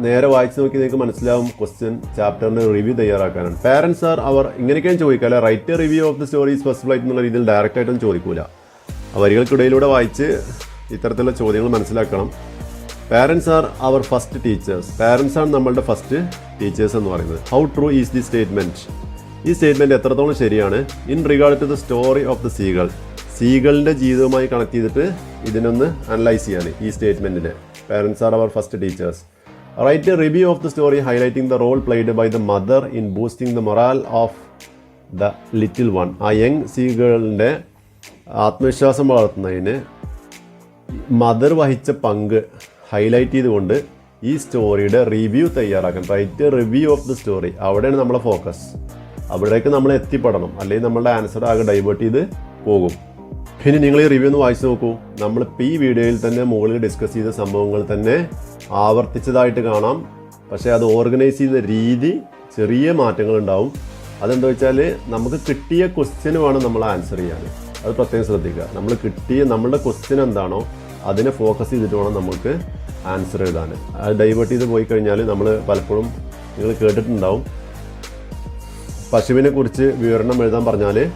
നേരെ വായിച്ചു നോക്കി നിങ്ങൾക്ക് മനസ്സിലാവും ക്വസ്റ്റ്യൻ ചാപ്റ്ററിന് റിവ്യൂ തയ്യാറാക്കാനാണ്. പാരൻസ് ആർ അവർ ഇങ്ങനെയൊക്കെയും ചോദിക്കുക അല്ലെ write review of the stories first flight എന്നുള്ള രീതിയിൽ ഡയറക്റ്റ് ആയിട്ടൊന്നും ചോദിക്കൂല. വരികൾക്കിടയിലൂടെ വായിച്ച് ഇത്തരത്തിലുള്ള ചോദ്യങ്ങൾ മനസ്സിലാക്കണം. Parents are our first teachers parents ആണ് നമ്മളുടെ ഫസ്റ്റ് ടീച്ചേഴ്സ് എന്ന് പറയുന്നത്. How true is the statement ഈ സ്റ്റേറ്റ്മെന്റ് എത്രത്തോളം ശരിയാണ്? In regard to the story of the seagull സീകളിന്റെ ജീവിതവുമായി കണക്ട് ചെയ്തിട്ട് ഇതിനൊന്ന് അനലൈസ് ചെയ്യാണ് ഈ സ്റ്റേറ്റ്മെന്റിനെ parents are our first teachers write a review of the story highlighting the role played by the mother in boosting the morale of the little one ആ young സീകളിന്റെ ആത്മവിശ്വാസം വളർത്തുന്നതിന് mother വഹിച്ച പങ്ക് ഹൈലൈറ്റ് ചെയ്തുകൊണ്ട് ഈ സ്റ്റോറിയുടെ റിവ്യൂ തയ്യാറാക്കാൻ. Write review of the story അവിടെയാണ് നമ്മളെ ഫോക്കസ് അവിടേക്ക് നമ്മൾ എത്തിപ്പെടണം. അല്ലെങ്കിൽ നമ്മളുടെ ആൻസർ ആകെ ഡൈവേർട്ട് ചെയ്ത് പോകും. ഇനി നിങ്ങൾ ഈ റിവ്യൂ ഒന്ന് വായിച്ചു നോക്കൂ. നമ്മളിപ്പോൾ ഈ വീഡിയോയിൽ തന്നെ മുകളിൽ ഡിസ്കസ് ചെയ്ത സംഭവങ്ങൾ തന്നെ ആവർത്തിച്ചതായിട്ട് കാണാം. പക്ഷേ അത് ഓർഗനൈസ് ചെയ്യുന്ന രീതി ചെറിയ മാറ്റങ്ങൾ ഉണ്ടാവും. അതെന്താ വെച്ചാൽ നമുക്ക് കിട്ടിയ ക്വസ്റ്റ്യന് വേണം നമ്മൾ ആൻസർ ചെയ്യാൻ. അത് പ്രത്യേകം ശ്രദ്ധിക്കുക. നമ്മൾ കിട്ടിയ നമ്മളുടെ ക്വസ്റ്റ്യൻ എന്താണോ അതിനെ ഫോക്കസ് ചെയ്തിട്ട് വേണം നമുക്ക് ആൻസർ എഴുതാൻ. അത് ഡൈവേർട്ട് ചെയ്ത് പോയി കഴിഞ്ഞാൽ നമ്മൾ പലപ്പോഴും നിങ്ങൾ കേട്ടിട്ടുണ്ടാവും. പശുവിനെ കുറിച്ച് വിവരണം എഴുതാൻ പറഞ്ഞാൽ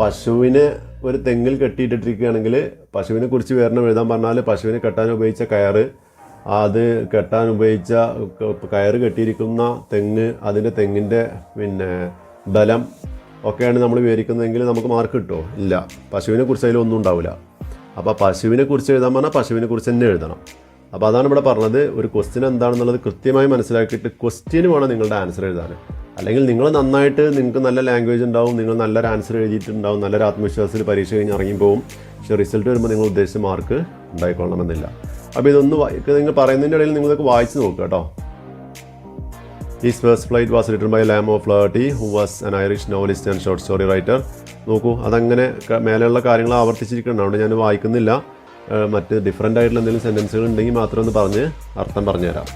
പശുവിനെ ഒരു തെങ്ങിൽ കെട്ടിയിട്ടിരിക്കുകയാണെങ്കിൽ പശുവിനെ കുറിച്ച് വിവരണം എഴുതാൻ പറഞ്ഞാൽ പശുവിനെ കെട്ടാൻ ഉപയോഗിച്ച കയറ് അത് കെട്ടാൻ ഉപയോഗിച്ച കയറ് കെട്ടിയിരിക്കുന്ന തെങ്ങ് അതിന്റെ തെങ്ങിന്റെ പിന്നെ ബലം ഒക്കെയാണ് നമ്മൾ വിവരിക്കുന്നതെങ്കിൽ നമുക്ക് മാർക്ക് കിട്ടുമോ ഇല്ല. പശുവിനെ കുറിച്ച് അതിലൊന്നും ഉണ്ടാവില്ല. അപ്പോൾ പശുവിനെ കുറിച്ച് എഴുതാൻ പറഞ്ഞാൽ പശുവിനെ കുറിച്ച് തന്നെ എഴുതണം. അപ്പോൾ അതാണ് ഇവിടെ പറഞ്ഞത്. ഒരു ക്വസ്റ്റ്യൻ എന്താണെന്നുള്ളത് കൃത്യമായി മനസ്സിലാക്കിയിട്ട് ക്വസ്റ്റ്യന് വേണം നിങ്ങളുടെ ആൻസർ എഴുതാൻ. അല്ലെങ്കിൽ നിങ്ങൾ നന്നായിട്ട് നിങ്ങൾക്ക് നല്ല ലാംഗ്വേജ് ഉണ്ടാവും നിങ്ങൾ നല്ലൊരു ആൻസർ എഴുതിയിട്ടുണ്ടാവും നല്ലൊരു ആത്മവിശ്വാസത്തിൽ പരീക്ഷ കഴിഞ്ഞ് ഇറങ്ങി പോകും പക്ഷേ റിസൾട്ട് വരുമ്പോൾ നിങ്ങൾ ഉദ്ദേശിച്ച മാർക്ക് ഉണ്ടായിക്കൊള്ളണമെന്നില്ല. അപ്പോൾ ഇതൊന്ന് നിങ്ങൾ പറയുന്നതിന്റെ ഇടയിൽ നിങ്ങളിതൊക്കെ വായിച്ച് നോക്കുക കേട്ടോ. His first flight was written by Liam O'Flaherty who was an Irish novelist and short story writer നോക്കൂ അതങ്ങനെ മേലെയുള്ള കാര്യങ്ങൾ ആവർത്തിച്ചിരിക്കണം അതുകൊണ്ട് ഞാൻ വായിക്കുന്നില്ല. മറ്റ് ഡിഫറെന്റ് ആയിട്ടുള്ള എന്തെങ്കിലും സെന്റൻസുകൾ ഉണ്ടെങ്കിൽ മാത്രം ഒന്ന് പറഞ്ഞ് അർത്ഥം പറഞ്ഞുതരാം.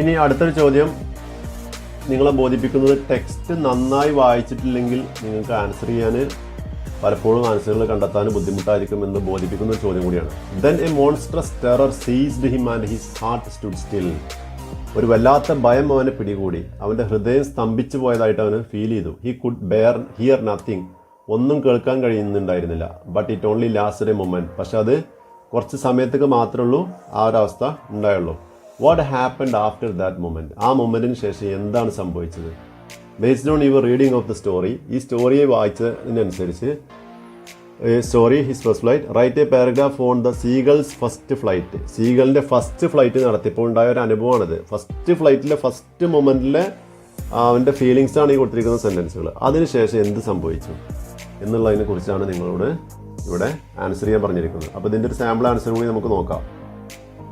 ഇനി അടുത്തൊരു ചോദ്യം. നിങ്ങളെ ബോധിപ്പിക്കുന്നത് ടെക്സ്റ്റ് നന്നായി വായിച്ചിട്ടില്ലെങ്കിൽ നിങ്ങൾക്ക് ആൻസർ ചെയ്യാൻ പലപ്പോഴും ആൻസറുകൾ കണ്ടെത്താൻ ബുദ്ധിമുട്ടായിരിക്കും എന്ന് ബോധിപ്പിക്കുന്ന ഒരു ചോദ്യം കൂടിയാണ്. Then a monstrous terror seized him and his heart stood still ഒരു വല്ലാത്ത ഭയം അവനെ പിടികൂടി. അവന്റെ ഹൃദയം സ്തംഭിച്ചു പോയതായിട്ട് അവന് ഫീൽ ചെയ്തു. He could bear hear nothing ഒന്നും കേൾക്കാൻ കഴിയുന്നുണ്ടായിരുന്നില്ല. But it only last a moment പക്ഷെ അത് കുറച്ച് സമയത്തേക്ക് മാത്രമേ ഉള്ളൂ. ആ ഒരു അവസ്ഥ ഉണ്ടായുള്ളൂ. What happened after that moment ആ മൊമെന്റിന് ശേഷം എന്താണ് സംഭവിച്ചത്? Based on your reading of the story ഈ സ്റ്റോറിയെ വായിച്ചതിനനുസരിച്ച് story his first flight write a paragraph on the seagull's first flight സീഗളിന്റെ ഫസ്റ്റ് ഫ്ലൈറ്റ് നടത്തിയപ്പോൾ ഉണ്ടായ ഒരു അനുഭവമാണിത്. ഫസ്റ്റ് ഫ്ലൈറ്റിലെ ഫസ്റ്റ് മൊമെന്റിലെ അവന്റെ ഫീലിങ്സാണ് ഈ കൊടുത്തിരിക്കുന്ന സെന്റൻസുകൾ അതിനുശേഷം എന്ത് സംഭവിച്ചു എന്നുള്ളതിനെ കുറിച്ചാണ് നിങ്ങളോട് ഇവിടെ ആൻസർ ചെയ്യാൻ പറഞ്ഞിരിക്കുന്നത്. അപ്പോൾ ഇതിന്റെ ഒരു സാമ്പിൾ ആൻസർ കൂടി നമുക്ക് നോക്കാം.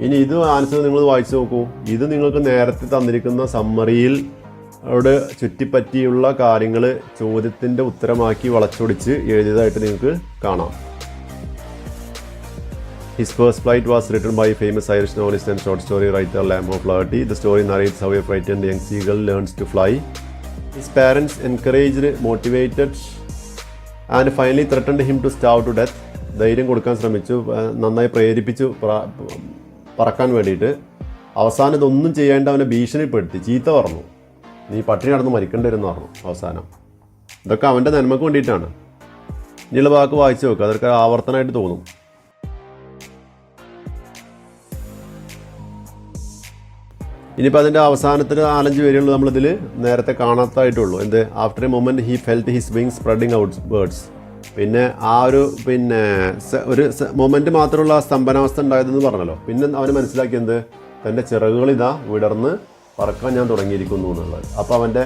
ഇനി ഇത് ആൻസർ നിങ്ങൾ വായിച്ചു നോക്കൂ ഇത് നിങ്ങൾക്ക് നേരത്തെ തന്നിരിക്കുന്ന സമ്മറിയിൽ അവിടെ ചുറ്റിപ്പറ്റിയുള്ള കാര്യങ്ങൾ ചോദ്യത്തിന്റെ ഉത്തരമാക്കി വളച്ചൊടിച്ച് എഴുതിയതായിട്ട് നിങ്ങൾക്ക് കാണാം His first flight was written by famous Irish novelist and short story writer Lamb of The story narrates how a frightened young seagull learns to fly. His parents encouraged, motivated, and finally threatened him to starve to death. ധൈര്യം കൊടുക്കാൻ ശ്രമിച്ചു നന്നായി പ്രേരിപ്പിച്ചു പ്ര- പറക്കാൻ വേണ്ടിയിട്ട് അവസാനം ഇതൊന്നും ചെയ്യേണ്ട അവനെ ഭീഷണിപ്പെടുത്തി. ചീത്ത പറഞ്ഞു. നീ പട്ടിണി നടന്ന് മരിക്കേണ്ടി വരുമെന്ന് പറഞ്ഞു അവസാനം. ഇതൊക്കെ അവന്റെ നന്മക്ക് വേണ്ടിയിട്ടാണ്. ഇനിയുള്ള വാക്ക് വായിച്ചു നോക്കുക അതൊക്കെ ആവർത്തനമായിട്ട് തോന്നും. ഇനിയിപ്പോൾ അതിന്റെ അവസാനത്തിൽ നാലഞ്ച് പേരുള്ളൂ നമ്മളിതിൽ നേരത്തെ കാണാത്തതായിട്ടുള്ളൂ എന്ത്? After a moment he felt his wings spreading outwards പിന്നെ ആ ഒരു പിന്നെ ഒരു മൊമെന്റ് മാത്രമുള്ള സ്തംഭനാവസ്ഥ ഉണ്ടായതെന്ന് പറഞ്ഞല്ലോ. പിന്നെ അവൻ മനസ്സിലാക്കിയത് തന്റെ ചിറകുകൾ ഇതാ വിടർന്ന് പറക്കാൻ ഞാൻ തുടങ്ങിയിരിക്കുന്നു എന്നുള്ളത്. അപ്പോൾ അവന്റെ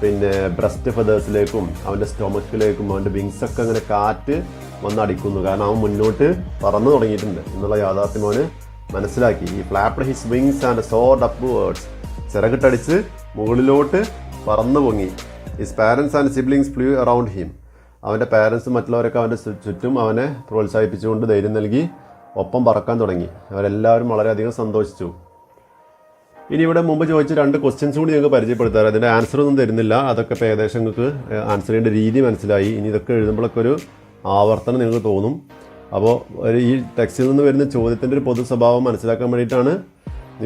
പിന്നെ ബ്രസ്റ്റ് ഫെതേഴ്സിലേക്കും അവന്റെ സ്റ്റൊമക്കിലേക്കും അവന്റെ വിങ്സൊക്കെ അങ്ങനെ കാറ്റ് വന്നടിക്കുന്നു കാരണം അവൻ മുന്നോട്ട് പറന്നു തുടങ്ങിയിട്ടുണ്ട് എന്നുള്ള യാഥാർത്ഥ്യം അവന് മനസ്സിലാക്കി. He flapped his wings and soared upwards ചിറകിട്ടടിച്ച് മുകളിലോട്ട് പറന്നു പൊങ്ങി. His parents and siblings flew around him അവന്റെ പേരൻസും മറ്റുള്ളവരൊക്കെ അവന്റെ ചുറ്റും അവനെ പ്രോത്സാഹിപ്പിച്ചുകൊണ്ട് ധൈര്യം നൽകി ഒപ്പം പറക്കാൻ തുടങ്ങി. അവരെല്ലാവരും വളരെയധികം സന്തോഷിച്ചു. ഇനി ഇവിടെ മുമ്പ് ചോദിച്ച രണ്ട് ക്വസ്റ്റ്യൻസ് കൂടി ഞങ്ങൾക്ക് പരിചയപ്പെടുത്താറ് അതിന്റെ ആൻസർ ഒന്നും തരുന്നില്ല. അതൊക്കെ ഇപ്പോൾ ഏകദേശം നിങ്ങൾക്ക് ആൻസർ ചെയ്യേണ്ട രീതി മനസ്സിലായി. ഇനി ഇതൊക്കെ എഴുതുമ്പോഴൊക്കെ ഒരു ആവർത്തനം നിങ്ങൾക്ക് തോന്നും. അപ്പോൾ ഒരു ഈ ടെക്സ്റ്റിൽ നിന്ന് വരുന്ന ചോദ്യത്തിന്റെ ഒരു പൊതു സ്വഭാവം മനസ്സിലാക്കാൻ വേണ്ടിയിട്ടാണ്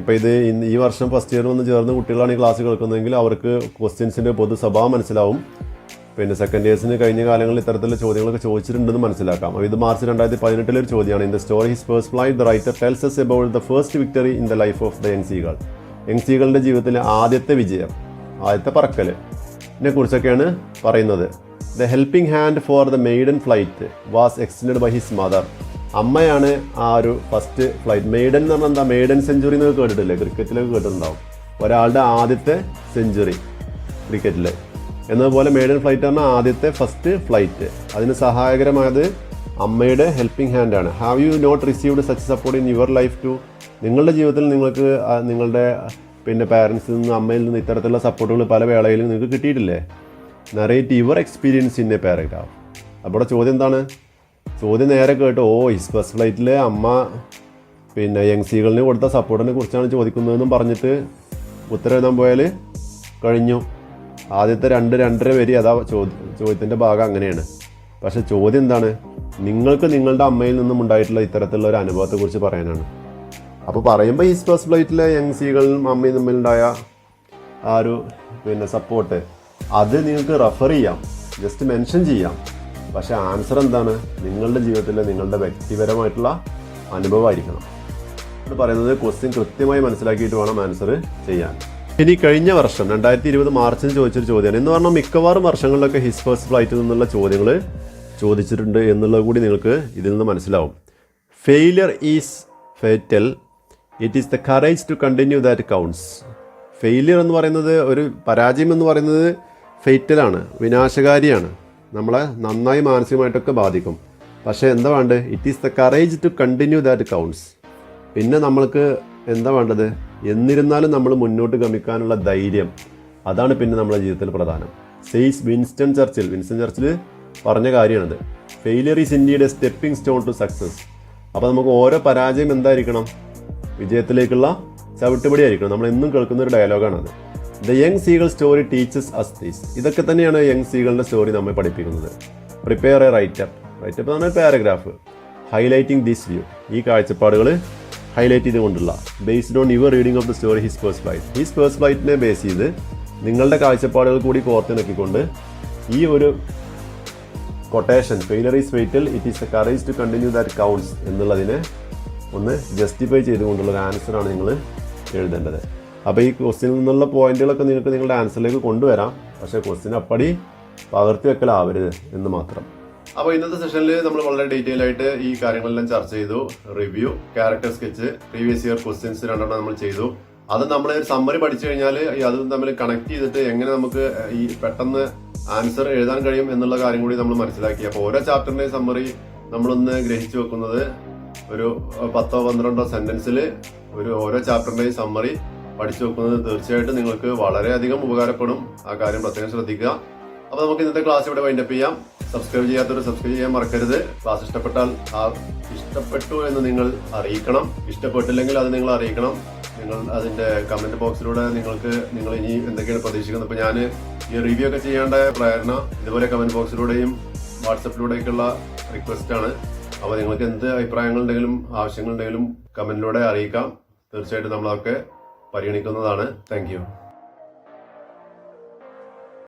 ഇപ്പോൾ ഇത് ഈ വർഷം ഫസ്റ്റ് ഇയർ വന്ന് ചേർന്ന് കുട്ടികളാണ് ഈ ക്ലാസ് കേൾക്കുന്നതെങ്കിൽ അവർക്ക് ക്വസ്റ്റ്യൻസിന്റെ പൊതു സ്വഭാവം മനസ്സിലാവും. പിന്നെ സെക്കൻഡ് ഇയേഴ്സിന് കഴിഞ്ഞ കാലങ്ങളിൽ ഇത്തരത്തിലുള്ള ചോദ്യങ്ങളൊക്കെ ചോദിച്ചിട്ടുണ്ടെന്ന് മനസ്സിലാക്കാം. ഇത് മാർച്ച് രണ്ടായിരത്തി പതിനെട്ടിലെ ഒരു ചോദ്യമാണ്. In the story his first flight the writer tells us about the first victory in the life of the an seagull N സികളുടെ ജീവിതത്തിലെ ആദ്യത്തെ വിജയം ആദ്യത്തെ പറക്കൽ ഇതിനെ കുറിച്ചൊക്കെയാണ് പറയുന്നത്. The helping hand for the maiden flight was extend by his mother അമ്മയാണ് ആ ഒരു ഫസ്റ്റ് ഫ്ലൈറ്റ് മെയ്ഡൻ എന്ന് പറഞ്ഞാൽ എന്താ? മെയ്ഡൻ സെഞ്ചുറി എന്നൊക്കെ കേട്ടിട്ടില്ലേ? ക്രിക്കറ്റിലൊക്കെ കേട്ടിട്ടുണ്ടാവും. ഒരാളുടെ ആദ്യത്തെ സെഞ്ചുറി ക്രിക്കറ്റിൽ എന്നതുപോലെ മെയ്ഡൻ ഫ്ലൈറ്റ് പറഞ്ഞാൽ ആദ്യത്തെ ഫസ്റ്റ് ഫ്ലൈറ്റ് അതിന് സഹായകരമായത് അമ്മയുടെ ഹെൽപ്പിംഗ് ഹാൻഡ് ആണ്. Have you not received such support in your life too നിങ്ങളുടെ ജീവിതത്തിൽ നിങ്ങൾക്ക് നിങ്ങളുടെ പിന്നെ പാരൻസിൽ നിന്ന് അമ്മയിൽ നിന്ന് ഇത്തരത്തിലുള്ള സപ്പോർട്ടുകൾ പല വേളയിലും നിങ്ങൾക്ക് കിട്ടിയിട്ടില്ലേ? Narrate your experience in a paragraph അപ്പോൾ ചോദ്യം എന്താണ്? ചോദ്യം നേരെ കേട്ടോ. ഓ ഫസ്റ്റ് ഫ്ലൈറ്റിൽ അമ്മ പിന്നെ യങ്സികളിന് കൊടുത്ത സപ്പോർട്ടിനെ കുറിച്ചാണ് ചോദിക്കുന്നതെന്നും പറഞ്ഞിട്ട് ഉത്തരം പോയാൽ കഴിഞ്ഞു. ആദ്യത്തെ രണ്ട് രണ്ടര വരി അതാ ചോദ്യ ചോദ്യത്തിന്റെ ഭാഗം അങ്ങനെയാണ്. പക്ഷെ ചോദ്യം എന്താണ്? നിങ്ങൾക്ക് നിങ്ങളുടെ അമ്മയിൽ നിന്നും ഉണ്ടായിട്ടുള്ള ഇത്തരത്തിലുള്ള ഒരു അനുഭവത്തെക്കുറിച്ച് പറയാനാണ്. അപ്പോൾ പറയുമ്പോൾ ഈ ഫസ്റ്റ് ഫ്ലൈറ്റിലെ യങ് സികളും അമ്മയും തമ്മിലുണ്ടായ ആ ഒരു പിന്നെ സപ്പോർട്ട് അത് നിങ്ങൾക്ക് റെഫർ ചെയ്യാം. ജസ്റ്റ് മെൻഷൻ ചെയ്യാം. പക്ഷെ ആൻസർ എന്താണ്? നിങ്ങളുടെ ജീവിതത്തിലെ നിങ്ങളുടെ വ്യക്തിപരമായിട്ടുള്ള അനുഭവമായിരിക്കണം. എന്ന് പറയുന്നത് ക്വസ്റ്റ്യൻ കൃത്യമായി മനസ്സിലാക്കിയിട്ട് വേണം ആൻസർ ചെയ്യാൻ. ഇനി കഴിഞ്ഞ വർഷം രണ്ടായിരത്തി ഇരുപത് മാർച്ചിന് ചോദിച്ചൊരു ചോദ്യമാണ്. എന്ന് പറഞ്ഞാൽ മിക്കവാറും വർഷങ്ങളിലൊക്കെ ഹിസ് ഫസ്റ്റ് ഫ്ലൈറ്റിൽ നിന്നുള്ള ചോദ്യങ്ങൾ ചോദിച്ചിട്ടുണ്ട് എന്നുള്ളത് കൂടി നിങ്ങൾക്ക് ഇതിൽ നിന്ന് മനസ്സിലാവും. Failure is fatal it is the courage to continue that counts failure എന്ന് പറയുന്നത് ഒരു പരാജയം എന്ന് പറയുന്നത് ഫെയ്റ്റലാണ് വിനാശകാരിയാണ്. നമ്മളെ നന്നായി മാനസികമായിട്ടൊക്കെ ബാധിക്കും. പക്ഷേ എന്താ വേണ്ടത്? It is the courage to continue that counts പിന്നെ നമ്മൾക്ക് എന്താ വേണ്ടത്? എന്നിരുന്നാലും നമ്മൾ മുന്നോട്ട് ഗമിക്കാനുള്ള ധൈര്യം. അതാണ് പിന്നെ നമ്മുടെ ജീവിതത്തിൽ പ്രധാനം. Says Winston Churchill Winston Churchill പറഞ്ഞ കാര്യമാണത്. ഫെയിലിയർ ഈസ് ഇന്ത്യയുടെ സ്റ്റെപ്പിംഗ് സ്റ്റോൺ ടു സക്സസ് അപ്പോൾ നമുക്ക് ഓരോ പരാജയം എന്തായിരിക്കണം? വിജയത്തിലേക്കുള്ള ചവിട്ടുപടി ആയിരിക്കണം. നമ്മൾ എന്നും കേൾക്കുന്ന ഒരു ഡയലോഗാണത് the young seagull story teaches us these ഇതൊക്കെ തന്നെയാണ് യങ് സീകളുടെ സ്റ്റോറി നമ്മെ പഠിപ്പിക്കുന്നത്. പ്രിപ്പയർ എ റൈറ്റപ്പ് റൈറ്റപ്പ് എന്ന് പറഞ്ഞാൽ പാരഗ്രാഫ് ഹൈലൈറ്റിംഗ് ദിസ് വ്യൂ ഈ കാഴ്ചപ്പാടുകൾ ഹൈലൈറ്റ് ചെയ്തുകൊണ്ടുള്ള based on your reading of the story his first flight his first ഫ്ലൈറ്റിനെ base ചെയ്ത് നിങ്ങളുടെ കാഴ്ചപ്പാടുകൾ കൂടി കോർത്തിണക്കിക്കൊണ്ട് ഈ ഒരു quotation failure is fatal it is a courage to continue that counts എന്നുള്ളതിനെ ഒന്ന് ജസ്റ്റിഫൈ ചെയ്തുകൊണ്ടുള്ള ഒരു ആൻസറാണ് നിങ്ങൾ എഴുതേണ്ടത്. അപ്പോൾ ഈ ക്വസ്റ്റിനിൽ നിന്നുള്ള പോയിന്റുകളൊക്കെ നിങ്ങൾക്ക് നിങ്ങളുടെ ആൻസറിലേക്ക് കൊണ്ടുവരാം. പക്ഷേ ക്വസ്റ്റ്യൻ അപ്പടി പകർത്തി വെക്കലാവരുത് എന്ന് മാത്രം. അപ്പോൾ ഇന്നത്തെ സെഷനിൽ നമ്മൾ വളരെ ഡീറ്റെയിൽ ആയിട്ട് ഈ കാര്യങ്ങളെല്ലാം ചർച്ച ചെയ്തു. Review character sketch previous year questions രണ്ടെണ്ണം നമ്മൾ ചെയ്തു. അത് നമ്മൾ ഒരു സമ്മറി പഠിച്ചു കഴിഞ്ഞാൽ അത് തമ്മിൽ കണക്ട് ചെയ്തിട്ട് എങ്ങനെ നമുക്ക് ഈ പെട്ടെന്ന് ആൻസർ എഴുതാൻ കഴിയും എന്നുള്ള കാര്യം കൂടി നമ്മൾ മനസ്സിലാക്കി. അപ്പോൾ ഓരോ ചാപ്റ്ററിന്റെയും സമ്മറി നമ്മളൊന്ന് ഗ്രഹിച്ചു വെക്കുന്നത് ഒരു പത്തോ പന്ത്രണ്ടോ സെന്റൻസിൽ ഒരു ഓരോ ചാപ്റ്ററിന്റെയും സമ്മറി പഠിച്ചു വെക്കുന്നത് തീർച്ചയായിട്ടും നിങ്ങൾക്ക് വളരെയധികം ഉപകാരപ്പെടും. ആ കാര്യം പ്രത്യേകം ശ്രദ്ധിക്കുക. അപ്പോൾ നമുക്ക് ഇന്നത്തെ ക്ലാസ് ഇവിടെ വൈൻഡപ്പ് ചെയ്യാം. സബ്സ്ക്രൈബ് ചെയ്യാത്തവർ സബ്സ്ക്രൈബ് ചെയ്യാൻ മറക്കരുത്. ക്ലാസ് ഇഷ്ടപ്പെട്ടാൽ ആ ഇഷ്ടപ്പെട്ടു എന്ന് നിങ്ങൾ അറിയിക്കണം. ഇഷ്ടപ്പെട്ടില്ലെങ്കിൽ അത് നിങ്ങൾ അറിയിക്കണം. നിങ്ങൾ അതിന്റെ കമന്റ് ബോക്സിലൂടെ നിങ്ങൾക്ക് നിങ്ങൾ ഇനി എന്തൊക്കെയാണ് പ്രതീക്ഷിക്കുന്നത്? അപ്പൊ ഞാൻ ഈ റിവ്യൂ ഒക്കെ ചെയ്യേണ്ട പ്രേരണ ഇതുപോലെ കമന്റ് ബോക്സിലൂടെയും വാട്സപ്പിലൂടെയൊക്കെയുള്ള റിക്വസ്റ്റ് ആണ്. അപ്പോൾ നിങ്ങൾക്ക് എന്ത് അഭിപ്രായങ്ങളുണ്ടെങ്കിലും ആവശ്യങ്ങളുണ്ടെങ്കിലും കമന്റിലൂടെ അറിയിക്കാം. തീർച്ചയായിട്ടും നമ്മളൊക്കെ പരിഗണിക്കുന്നതാണ്. താങ്ക്